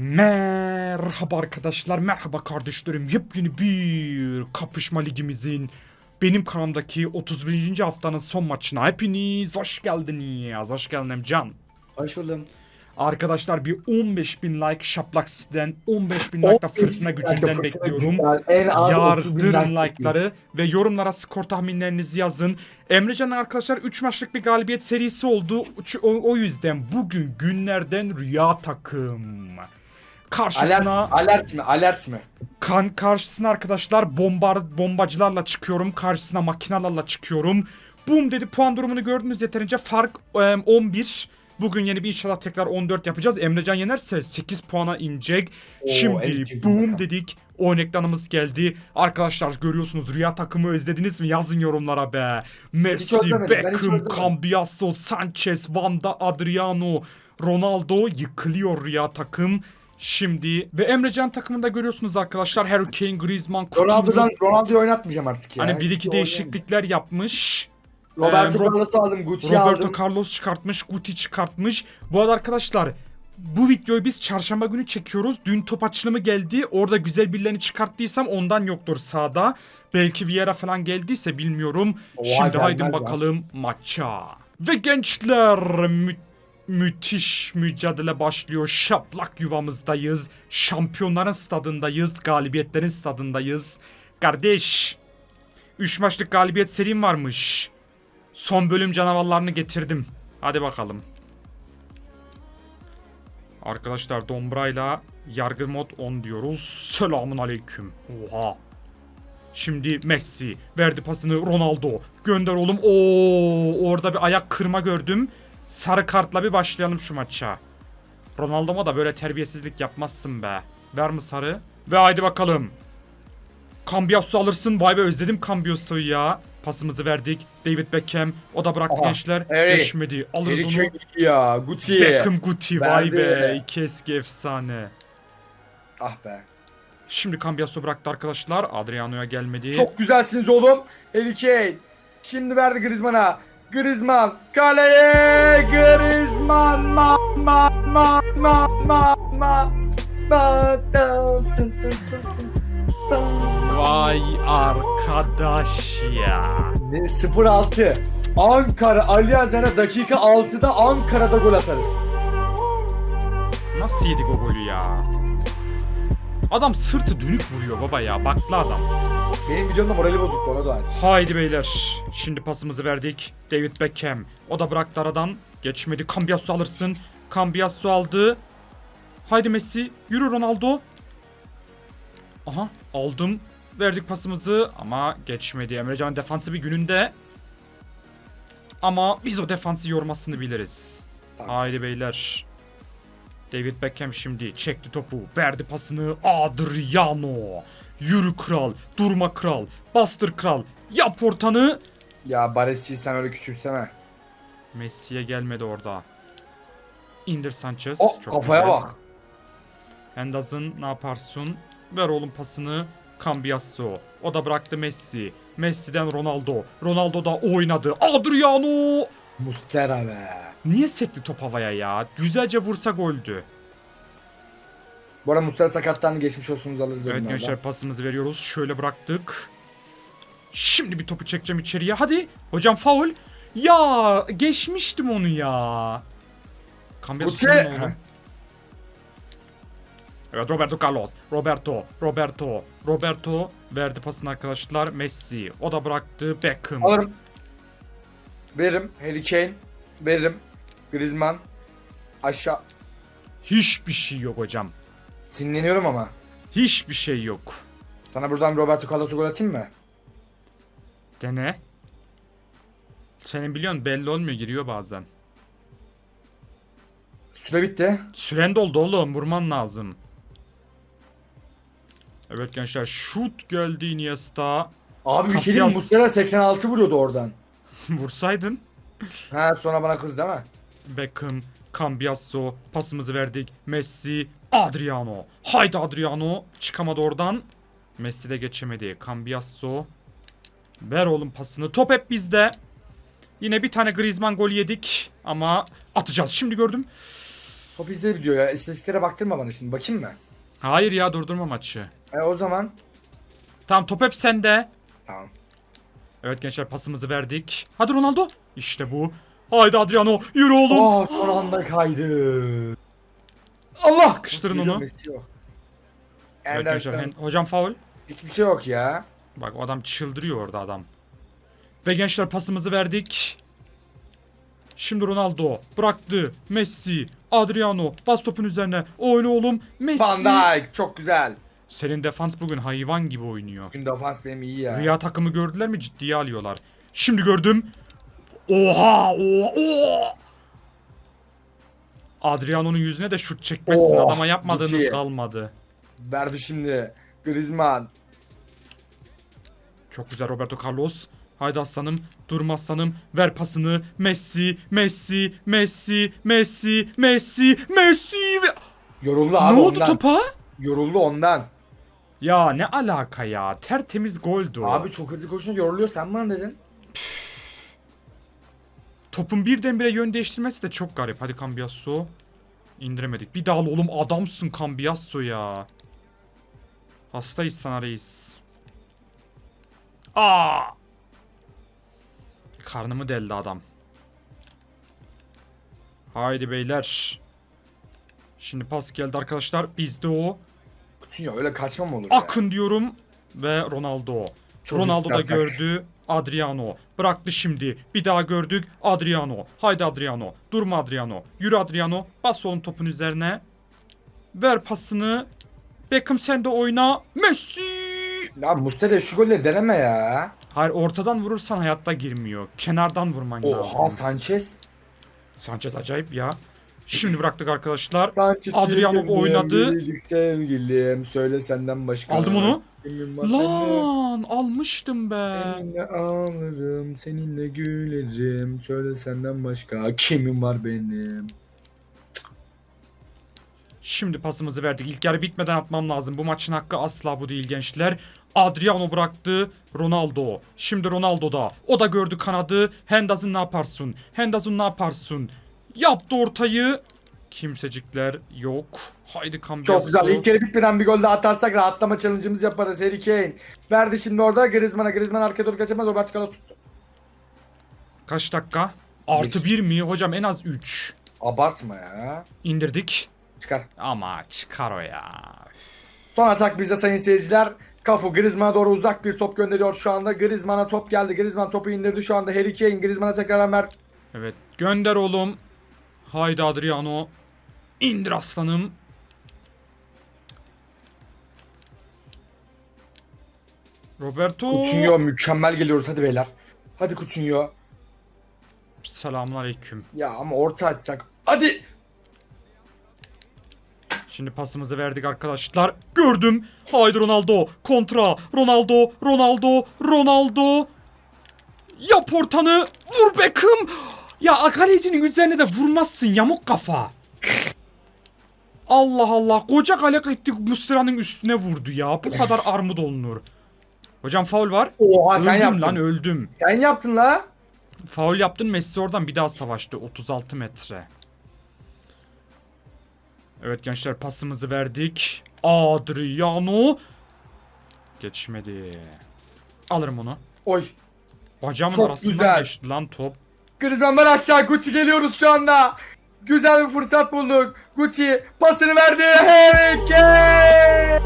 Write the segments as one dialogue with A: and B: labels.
A: Merhaba arkadaşlar, merhaba kardeşlerim. Yepyeni bir kapışma ligimizin benim kanalımdaki 31. haftanın son maçına hepiniz hoş geldiniz. Hoş geldin Emcan.
B: Hoş buldum.
A: Arkadaşlar bir 15.000 like Şaplak City'den 15.000 like da fırtına gücünden bekliyorum.
B: En az 30 bin
A: Yardırın
B: like
A: like'ları ve yorumlara skor tahminlerinizi yazın. Emrecan arkadaşlar 3 maçlık bir galibiyet serisi oldu. O yüzden bugün günlerden rüya takım. Karşısına
B: Alert, alert mi? Alert mi?
A: kan karşısına arkadaşlar bombar bombacılarla çıkıyorum. Karşısına makinalarla çıkıyorum. Boom dedi puan durumunu gördünüz yeterince fark em, 11. Bugün yeni bir inşallah tekrar 14 yapacağız. Emrecan yenerse 8 puana inecek.
B: Oo,
A: Şimdi boom dedik. Oyun ekranımız geldi. Arkadaşlar görüyorsunuz rüya takımı özlediniz mi? Yazın yorumlara be. Messi, Beckham. Cambiasso, Sanchez, Vanda, Adriano, Ronaldo yıkılıyor rüya takım. Şimdi ve Emrecan takımında görüyorsunuz arkadaşlar Harry Kane, Griezmann, Coutinho.
B: Ronaldo'dan Ronaldo'yu oynatmayacağım artık ya.
A: Hani bir iki değişiklikler yapmış.
B: Roberto
A: Ee, Rob-
B: Carlos'u aldım, Gucci
A: Roberto
B: aldım.
A: Carlos çıkartmış, Guti çıkartmış. Bu arada arkadaşlar bu videoyu biz çarşamba günü çekiyoruz. Dün top açılımı geldi. Orada güzel birilerini çıkarttıysam ondan yoktur sağda. Belki Vieira falan geldiyse bilmiyorum.
B: Oha,
A: Şimdi
B: gelmez
A: haydi
B: ya.
A: bakalım maça. Ve gençler mü- müthiş mücadele başlıyor. Şaplak yuvamızdayız. Şampiyonların stadındayız. Galibiyetlerin stadındayız. Kardeş 3 maçlık galibiyet serim varmış. Son bölüm canavarlarını getirdim. Hadi bakalım. Arkadaşlar Dombra'yla yargı mod 10 diyoruz. Selamun aleyküm. Oha. Şimdi Messi verdi pasını Ronaldo. Gönder oğlum. Oo, orada bir ayak kırma gördüm. Sarı kartla bir başlayalım şu maça. Ronaldo'ma da böyle terbiyesizlik yapmazsın be. Ver mi sarı? Ve haydi bakalım. Cambiasso alırsın. Vay be özledim Cambiasso'yu ya. Pasımızı verdik. David Beckham. O da bıraktı
B: Aha,
A: gençler.
B: Harry.
A: Geçmedi. Alırız
B: Harry
A: onu.
B: Ya, Gucci.
A: Beckham Guti. Vay be. İki eski efsane.
B: Ah be.
A: Şimdi Cambiasso bıraktı arkadaşlar. Adriano'ya gelmedi.
B: Çok güzelsiniz oğlum. Harry Kane. Şimdi verdi Griezmann'a. Griezmann kaleye Griezmann ma ma ma ma ma ma Da, da.
A: Vay arkadaş ya.
B: Ne 0-6. Ankara Allianz Arena dakika 6'da Ankara'da gol atarız.
A: Nasıl yedik o golü ya? Adam sırtı dönük vuruyor baba ya. Baklı adam.
B: Benim videomda morali bozuktu ona da aç.
A: Haydi beyler. Şimdi pasımızı verdik. David Beckham. O da bıraktı aradan. Geçmedi. Cambiasso alırsın. Cambiasso aldı. Haydi Messi. Yürü Ronaldo. Aha aldım. Verdik pasımızı ama geçmedi. Emrecan defansı bir gününde. Ama biz o defansı yormasını biliriz.
B: Tamam.
A: Haydi beyler. David Beckham şimdi çekti topu. Verdi pasını. Adriano. Yürü kral. Durma kral. Bastır kral. Yap ortanı.
B: Ya Baresi sen öyle küçülsene.
A: Messi'ye gelmedi orada. İndir Sanchez.
B: O
A: Çok
B: kafaya
A: güzel.
B: bak.
A: Henderson ne yaparsın? Ver oğlum pasını. Cambiasso. O da bıraktı Messi. Messi'den Ronaldo. Ronaldo da oynadı. Adriano.
B: Mustera be.
A: Niye sekti top havaya ya? Güzelce vursa goldü.
B: Bu arada Mustera sakatlandı geçmiş olsunuz alırız
A: Evet gençler pasımızı veriyoruz. Şöyle bıraktık. Şimdi bir topu çekeceğim içeriye. Hadi. Hocam faul. Ya geçmiştim onu ya. Senin oğlum. Evet Roberto Carlos. Roberto. Roberto. Roberto verdi pasını arkadaşlar. Messi. O da bıraktı. Beckham.
B: Alırım. Veririm. Harry Kane. Veririm. Griezmann. Aşağı.
A: Hiçbir şey yok hocam.
B: Sinirleniyorum ama.
A: Hiçbir şey yok.
B: Sana buradan Roberto Carlos'u gol atayım mı?
A: Dene. Senin biliyorsun belli olmuyor giriyor bazen.
B: Süre bitti.
A: Süren doldu oğlum vurman lazım. Evet gençler şut geldi Iniesta.
B: Abi bir şey diyeyim. Mustera 86 vuruyordu oradan.
A: Vursaydın.
B: Ha sonra bana kız değil mi?
A: Beckham, Cambiasso pasımızı verdik. Messi, Adriano. Haydi Adriano. Çıkamadı oradan. Messi de geçemedi. Cambiasso. Ver oğlum pasını. Top hep bizde. Yine bir tane Griezmann gol yedik ama atacağız. Şimdi gördüm.
B: Top izle diyor ya. İstatistiklere baktırma bana şimdi. Bakayım mı?
A: Hayır ya durdurma maçı.
B: E o zaman.
A: Tamam top hep sende.
B: Tamam.
A: Evet gençler pasımızı verdik. Hadi Ronaldo. İşte bu. Haydi Adriano yürü oğlum.
B: Oh son anda kaydı. Allah!
A: Sıkıştırın
B: Messi
A: onu. Evet
B: Anderson.
A: gençler hen- hocam faul.
B: Hiçbir şey yok ya.
A: Bak o adam çıldırıyor orada adam. Ve gençler pasımızı verdik. Şimdi Ronaldo bıraktı. Messi, Adriano bas topun üzerine. Oyna oğlum. Messi.
B: Van Dijk çok güzel.
A: Senin defans bugün hayvan gibi oynuyor.
B: Bugün defans benim iyi ya.
A: Rüya takımı gördüler mi ciddiye alıyorlar. Şimdi gördüm. Oha oha oha. Adriano'nun yüzüne de şut çekmezsin.
B: Oh,
A: Adama yapmadığınız
B: Gucci.
A: kalmadı.
B: Verdi şimdi. Griezmann.
A: Çok güzel Roberto Carlos. Haydi aslanım. Durma aslanım. Ver pasını. Messi. Messi. Messi. Messi. Messi. Messi. Ve...
B: Yoruldu
A: Ne
B: abi
A: oldu
B: ondan.
A: topa?
B: Yoruldu ondan.
A: Ya ne alaka ya. Tertemiz goldü.
B: Abi çok hızlı koşunca yoruluyor sen bana dedin.
A: Topun birdenbire yön değiştirmesi de çok garip. Hadi Cambiasso. İndiremedik. Bir daha oğlum adamsın Cambiasso ya. Hastayız sana reis. Aa! Karnımı deldi adam. Haydi beyler. Şimdi pas geldi arkadaşlar. Bizde o.
B: Coutinho öyle kaçma mı olur ya?
A: Akın diyorum. Ve Ronaldo.
B: Çok
A: Ronaldo da
B: atak.
A: gördü. Adriano. Bıraktı şimdi. Bir daha gördük. Adriano. Haydi Adriano. Durma Adriano. Yürü Adriano. Bas oğlum topun üzerine. Ver pasını. Beckham sen de oyna. Messi.
B: Ya Mustafa şu golleri deneme ya.
A: Hayır ortadan vurursan hayatta girmiyor. Kenardan vurman
B: Oha
A: lazım.
B: Sanchez.
A: Sanchez acayip ya. Şimdi bıraktık arkadaşlar.
B: Sanchez
A: Adriano
B: sevgilim,
A: oynadı.
B: biricik sevgilim söyle senden başka.
A: Aldım onu. Lan almıştım be.
B: Seninle ağlarım, seninle gülerim. Söyle senden başka kimin var benim?
A: Şimdi pasımızı verdik. İlk yarı bitmeden atmam lazım. Bu maçın hakkı asla bu değil gençler. Adriano bıraktı. Ronaldo. Şimdi Ronaldo da. O da gördü kanadı. Hendaz'ın ne yaparsın? Hendaz'ın ne yaparsın? Yaptı ortayı. Kimsecikler yok. Haydi Cambiasso.
B: Çok güzel. İlk kere bitmeden bir gol daha atarsak rahatlama challenge'ımızı yaparız. Harry Kane. Verdi şimdi orada Griezmann'a. Griezmann arkaya doğru kaçamaz. Roberto Carlos tuttu.
A: Kaç dakika? Artı bir mi? Hocam en az 3.
B: Abartma ya.
A: İndirdik.
B: Çıkar.
A: Ama çıkar o ya.
B: Son atak bizde sayın seyirciler. Kafu Griezmann'a doğru uzak bir top gönderiyor şu anda. Griezmann'a top geldi. Griezmann topu indirdi şu anda. Harry Kane Griezmann'a tekrar ver.
A: Evet. Gönder oğlum. Haydi Adriano. İndir aslanım. Roberto.
B: Coutinho mükemmel geliyoruz hadi beyler. Hadi Coutinho.
A: Selamun aleyküm.
B: Ya ama orta açsak. Hadi.
A: Şimdi pasımızı verdik arkadaşlar. Gördüm. Haydi Ronaldo. Kontra. Ronaldo. Ronaldo. Ronaldo. Yap ortanı. Vur Beckham. Ya kalecinin üzerine de vurmazsın yamuk kafa. Allah Allah. Koca kale gitti Muslera'nın üstüne vurdu ya. Bu kadar armut olunur. Hocam faul var.
B: Oha sen
A: öldüm
B: yaptın.
A: lan öldüm.
B: Sen yaptın la.
A: Faul yaptın Messi oradan bir daha savaştı. 36 metre. Evet gençler pasımızı verdik. Adriano. Geçmedi. Alırım onu.
B: Oy.
A: Bacağımın
B: Çok
A: arasından
B: güzel.
A: geçti lan top.
B: Griezmann'dan aşağı Gucci geliyoruz şu anda. Güzel bir fırsat bulduk. Gucci pasını verdi. Harry Kane.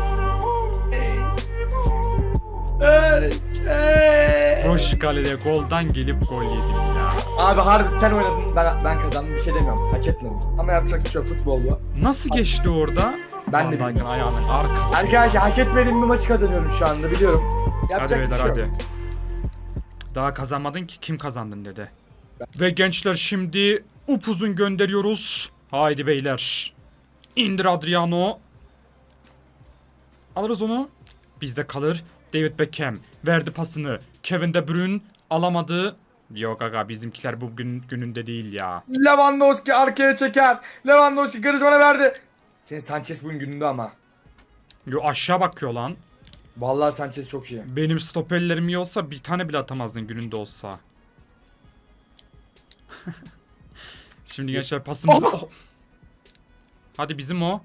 B: Harry Kane.
A: Boş kalede goldan gelip gol yedim ya.
B: Abi harbi sen oynadın ben ben kazandım bir şey demiyorum hak etmedim ama yapacak bir şey yok futbol bu.
A: Nasıl geçti orada?
B: Ben de
A: Van
B: bilmiyorum.
A: ayağının arkası.
B: Arkadaşlar hak etmediğim bir maçı kazanıyorum şu anda biliyorum.
A: Hadi
B: Yapacak bir
A: beyler
B: şey yok.
A: hadi. Daha kazanmadın ki kim kazandın dedi. Ve gençler şimdi upuzun gönderiyoruz. Haydi beyler. İndir Adriano. Alırız onu. Bizde kalır. David Beckham verdi pasını. Kevin De Bruyne alamadı. Yok aga bizimkiler bugün gününde değil ya.
B: Lewandowski arkaya çeker. Lewandowski Griezmann'a verdi. Senin Sanchez bugün gününde ama.
A: Yo aşağı bakıyor lan.
B: Vallahi Sanchez çok iyi.
A: Benim stoperlerim iyi olsa bir tane bile atamazdın gününde olsa. Şimdi gençler pasımızı...
B: Oh!
A: Hadi bizim o.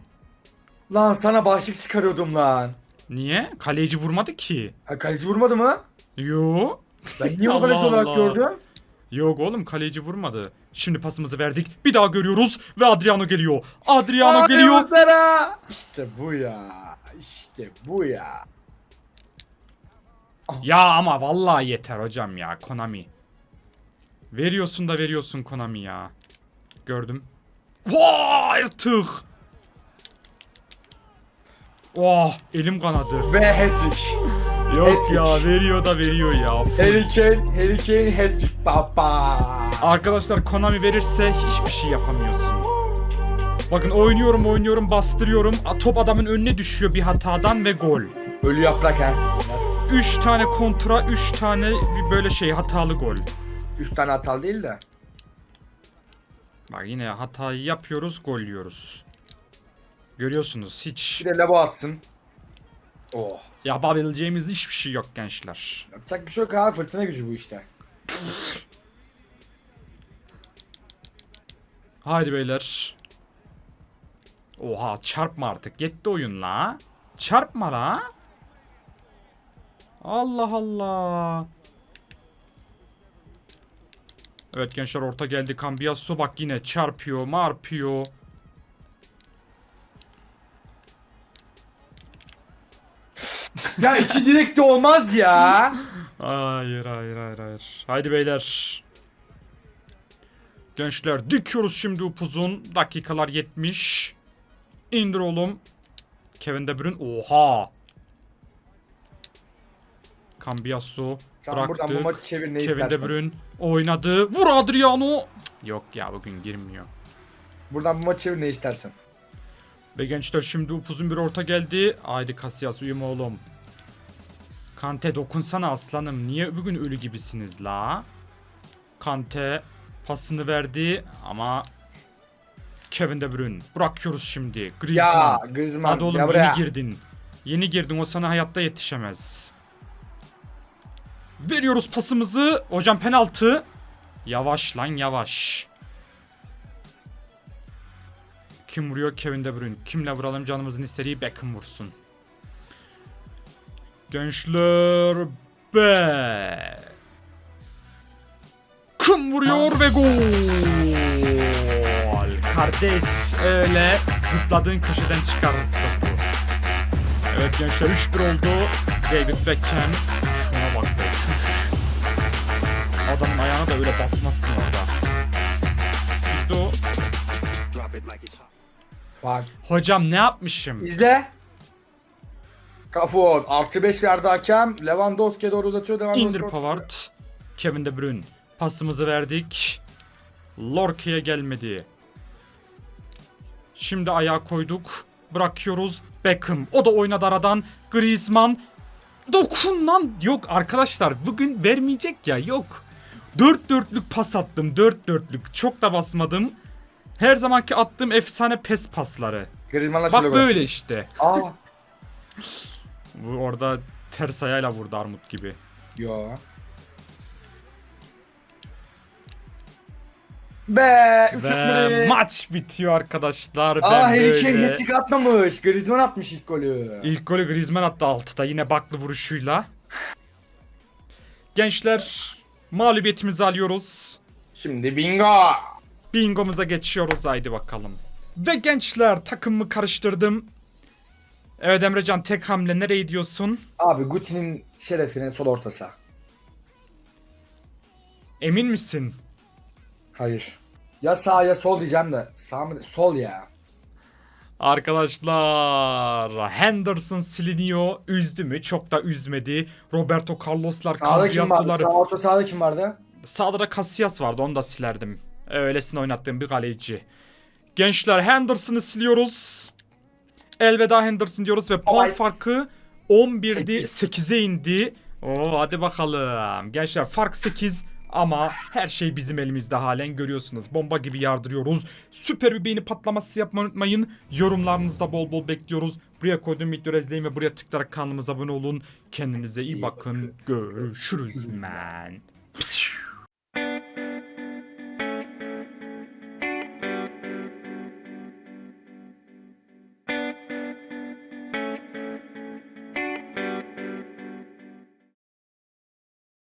B: Lan sana başlık çıkarıyordum lan.
A: Niye? Kaleci vurmadı ki.
B: Ha, kaleci vurmadı mı?
A: Yo.
B: Ben niye o
A: Allah
B: kaleci olarak
A: Allah.
B: gördüm?
A: Yok oğlum kaleci vurmadı. Şimdi pasımızı verdik. Bir daha görüyoruz ve Adriano geliyor. Adriano
B: Hadi
A: geliyor.
B: Muslera! İşte bu ya. İşte bu ya.
A: Ya ama vallahi yeter hocam ya Konami. Veriyorsun da veriyorsun Konami ya. Gördüm. Vay artık. Oh elim kanadı.
B: Ve hat-trick.
A: Yok ya veriyor da veriyor ya. Full.
B: Harry Kane, Harry Kane hat-trick baba.
A: Arkadaşlar Konami verirse hiçbir şey yapamıyorsun. Bakın oynuyorum oynuyorum bastırıyorum. A, Top adamın önüne düşüyor bir hatadan ve gol.
B: Ölü yaprak ha. Nasıl?
A: 3 tane kontra 3 tane bir böyle şey hatalı gol.
B: Üç tane hatalı değil de.
A: Bak yine hatayı yapıyoruz gol yiyoruz. Görüyorsunuz hiç
B: Bir de labo atsın. Oh.
A: yapabileceğimiz hiçbir şey yok gençler.
B: Yapacak bir şey yok abi. Fırtına gücü bu işte.
A: Haydi beyler. Oha çarpma artık. Yetti oyun la. Çarpma la. Allah Allah. Evet gençler orta geldi. Cambiasso bak yine çarpıyor, marpıyor.
B: Ya iki direkt de olmaz ya.
A: Hayır hayır hayır hayır. Haydi beyler. Gençler dikiyoruz şimdi upuzun. Dakikalar 70. İndir oğlum. Kevin De Bruyne. Oha. Cambiasso
B: Sen buradan bu
A: bıraktı.
B: maçı çevir ne
A: Kevin
B: istersen.
A: De Bruyne oynadı. Vur Adriano. Cık, Yok ya bugün girmiyor.
B: Buradan bu maçı çevir ne istersen.
A: Ve gençler şimdi upuzun bir orta geldi. Haydi Casillas uyuma oğlum. Kante dokunsana aslanım. Niye bugün ölü gibisiniz la? Kante pasını verdi ama Kevin De Bruyne. Bırakıyoruz şimdi.
B: Ya
A: Griezmann.
B: Griezmann
A: Hadi oğlum
B: ya buraya.
A: yeni girdin. Yeni girdin o sana hayatta yetişemez. Veriyoruz pasımızı. Hocam penaltı. Yavaş lan yavaş. Kim vuruyor? Kevin De Bruyne. Kimle vuralım canımızın istediği Beckham vursun. Gençler be. Kim vuruyor ve gol. Kardeş öyle zıpladığın köşeden topu. Evet gençler 3-1 oldu. David Beckham. Adamın ayağına da öyle basmazsın orada. İşte o.
B: Bak
A: Hocam ne yapmışım?
B: izle. Kafur artı 5 verdi hakem. Lewandowski'ye doğru uzatıyor. Lewandowski
A: İndir Pavard. Kevin De Bruyne. Pasımızı verdik. Lorke'ye gelmedi. Şimdi ayağa koyduk. Bırakıyoruz. Beckham. O da oynadı aradan. Griezmann. Dokun lan. Yok arkadaşlar bugün vermeyecek ya yok. Dört dörtlük pas attım. Dört dörtlük. Çok da basmadım. Her zamanki attığım efsane pes pasları.
B: Griezmann'la
A: Bak
B: şöyle gol.
A: böyle işte.
B: Aa.
A: Bu orada ters ayağıyla vurdu Armut gibi.
B: Yo. Be 3
A: Ve maç bitiyor arkadaşlar.
B: Aa
A: ben
B: Harry Kane
A: böyle...
B: hat-trick atmamış. Griezmann atmış ilk golü.
A: İlk golü Griezmann attı 6'da yine baklı vuruşuyla. Gençler mağlubiyetimizi alıyoruz.
B: Şimdi bingo.
A: Bingomuza geçiyoruz haydi bakalım. Ve gençler takımımı karıştırdım. Evet Emrecan tek hamle nereye gidiyorsun?
B: Abi Guti'nin şerefine sol ortası.
A: Emin misin?
B: Hayır. Ya sağ ya sol diyeceğim de. Sağ mı? Sol ya.
A: Arkadaşlar Henderson siliniyor. Üzdü mü? Çok da üzmedi. Roberto Carlos'lar,
B: Sağda kim vardı?
A: Cambiasso'lar.
B: Sağ orta sağda kim vardı?
A: Sağda da Casillas vardı onu da silerdim. Öylesine oynattığım bir kaleci. Gençler Henderson'ı siliyoruz. Elveda Henderson diyoruz ve puan
B: Ay.
A: farkı 11'di
B: Sekiz.
A: 8'e indi. Oo hadi bakalım. Gençler fark 8 ama her şey bizim elimizde halen görüyorsunuz. Bomba gibi yardırıyoruz. Süper bir beğeni patlaması yapmayı unutmayın. Yorumlarınızda bol bol bekliyoruz. Buraya koyduğum videoları izleyin ve buraya tıklayarak kanalımıza abone olun. Kendinize iyi
B: İyi
A: bakın.
B: bakın.
A: Görüşürüz man.